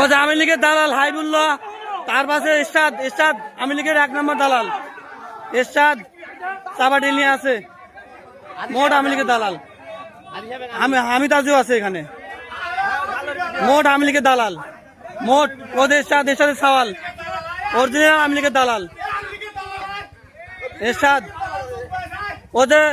ও যে আওয়ামী লীগের দালাল, হাইবুল্লাহ, তার পাশে এরশাদ এরশাদ, আওয়ামী লীগের এক নম্বর দালাল। এরশাদ চাবাটি নিয়ে আছে। মোট আওয়ামী লীগের দালাল। আমি আমি তাজু আছে এখানে। মোট আওয়ামী লীগের দালাল। মোট, ওদের এরশাদ, এরশাদের সওয়াল। অরিজিনাল আওয়ামী লীগের দালাল। এরশাদ ওদের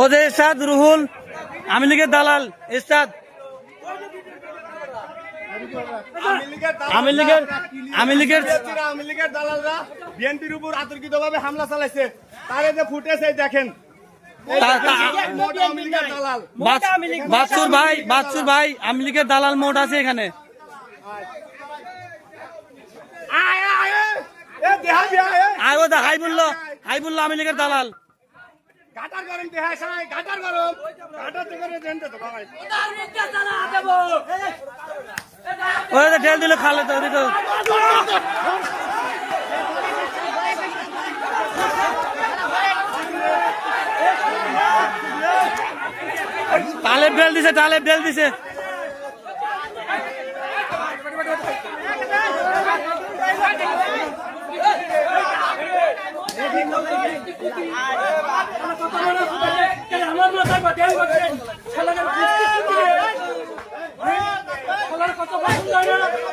ওদের এরশাদ রুহুল আওয়ামী লীগের দালাল এরশাদ। আওয়ামী লীগের আওয়ামী লীগের আওয়ামী লীগের দালালরা বিএনপির উপর আতর্কিত ভাবে হামলা চালাইছে। তারে যে ফুটেছে দেখেন। তা- তা- দালাল। বাচ্চুর ভাই বাচ্চুর ভাই আওয়ামী লীগের দালাল মোট আছে এখানে। আয় আয় আয়। এ দেহা বিয়া এ আর ও দা হাইবুল্লাহ হাইবুল্লাহ আওয়ামী লীগের দালাল। ঘাটার গরম দেহা সাই ঘাটার গরম। ঘাটার থেকে দেন তো ভাই ওরা ঢেল দিল খালে তো ওদিকে টালেব ঢেল দিছে তালে বেল দিছে। আমার মাথায় 来了。